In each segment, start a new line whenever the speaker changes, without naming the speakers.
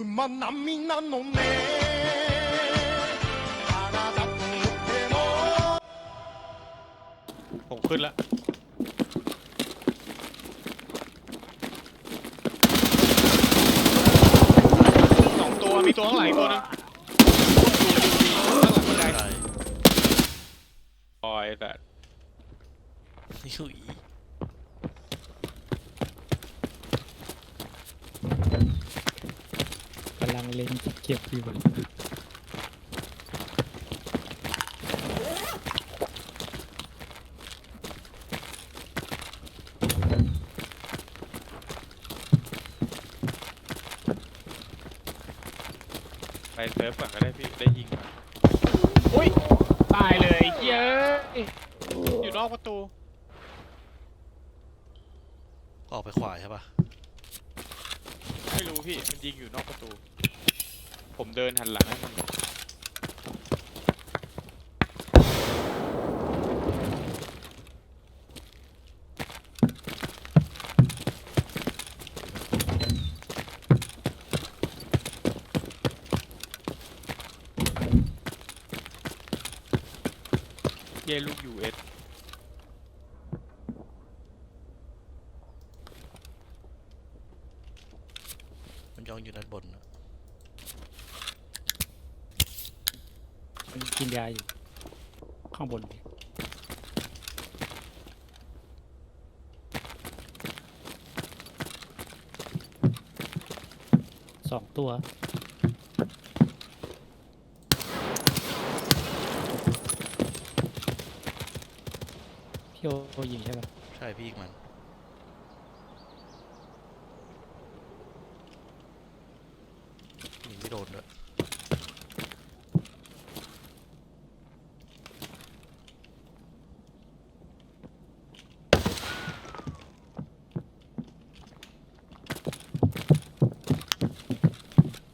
馬並みなのね体とっても
ผมขึ้นแล้วสองตัวมีตัวข้างหลังอีกตัวหนึงข้างหลังบันได
ใช่
ปล่อยแต่
ยุย
กำ เล็งเก็บอยู่
ไปเซิร์ฟก่อนก็ได้พี่ ได้ยิงก่อนอุ้ย ตายเลยเย้ยอยู่นอกประตู
ก็ออกไปขวาใช่ปะ
ไม่รู้พี่ มันยิงอยู่นอกประตู ผมเดินหันหลังให้มันเย่ลูกยูเอส
มันยองอยู่ด้านบนนะ
มัน กินยาอยู่ ข้างบนสองตัวพี่โอยิงใช่ปะ
ใช่พี่ยิงมันยิงไม่โดนด้วย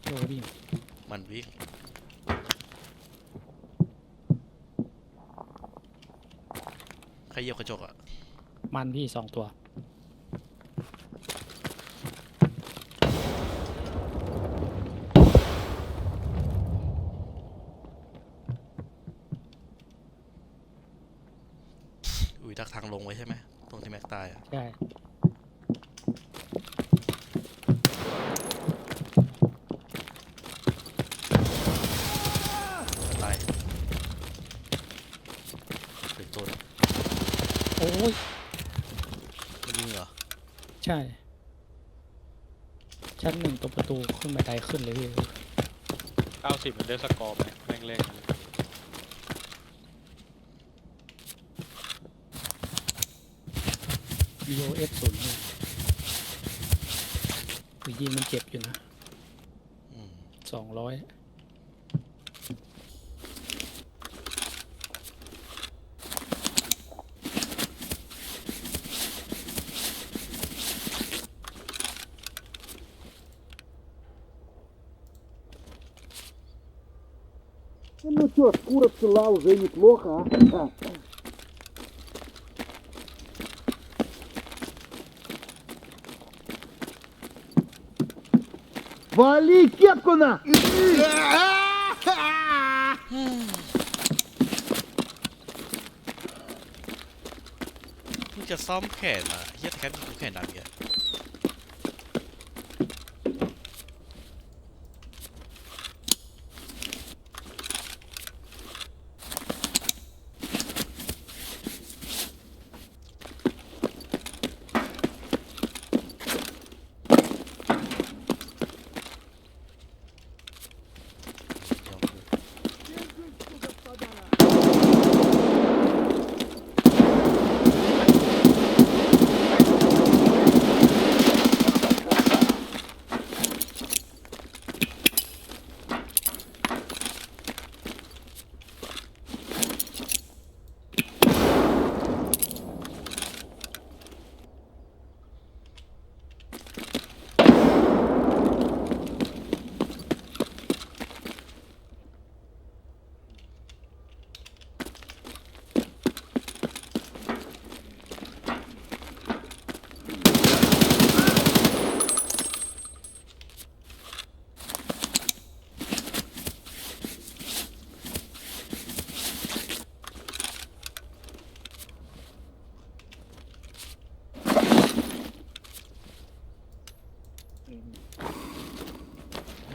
พี่โอวิ่ง
มันวิ่งใครเหยียบกระจกอะ
มันพี่สองตัว
อุ้ยดักทางลงไว้ใช่ไหมตรงที่แม็กตายอะ
ใช่
ตายเป็นตัว
โอ้ ย
มันยิงเหรอ
ใช่ ชั้นหนึ่งตรงประตูขึ้นบันไดขึ้นเลยพี่
90มันได้สกอร์ไหมแม่งเล่น
วีโอเอฟศูนย์คือยิงมันเจ็บอยู่นะ
อืม
สองร้อย
Ну, ну что, шкура цела уже неплохо, а? Вали кепку на!
Тут я сам Хэна. Я так обидел ну, Хэна.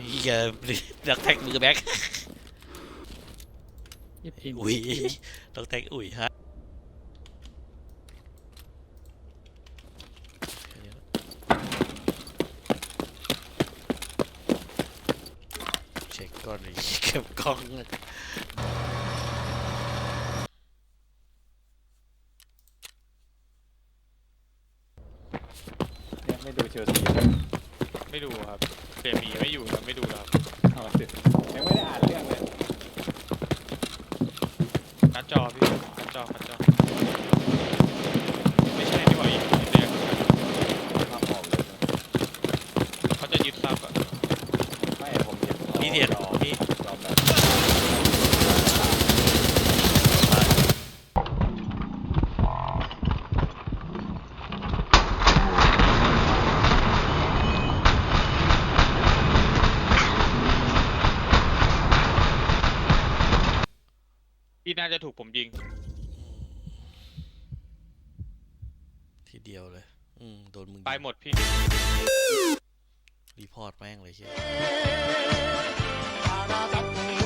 เหี้ยนักแท็กมือแบ็ค
เหี้ยพิมพ์
อุ้ยนักแท็กอุ้ยฮะเช็คก่อนไอ้เหี้ยเก็บกล้อง
เนี่ยไม่ดูเชลซี
ไม่ดูครับเสียหมีไม่อยู่ครับไม่ดูครับ
เอาสิยังไม่ได้อ่านเรื่องเลย
การ์ดจอพี่การ์ดจอการ์ดจอไม่ใช่ที่ว่าอีกทีแรก
ภาพออกเลยนะ
เขาจะยึดซับอะ
ไม่ผมเห็น
พี่เดียด
จอ
พี่
จอแบบ
ที่น่าจะถูกผมยิง
ทีเดียวเลย อืม โดนมึง
ไปหมดพี่
รีพอร์ตแม่งเลยเชียอ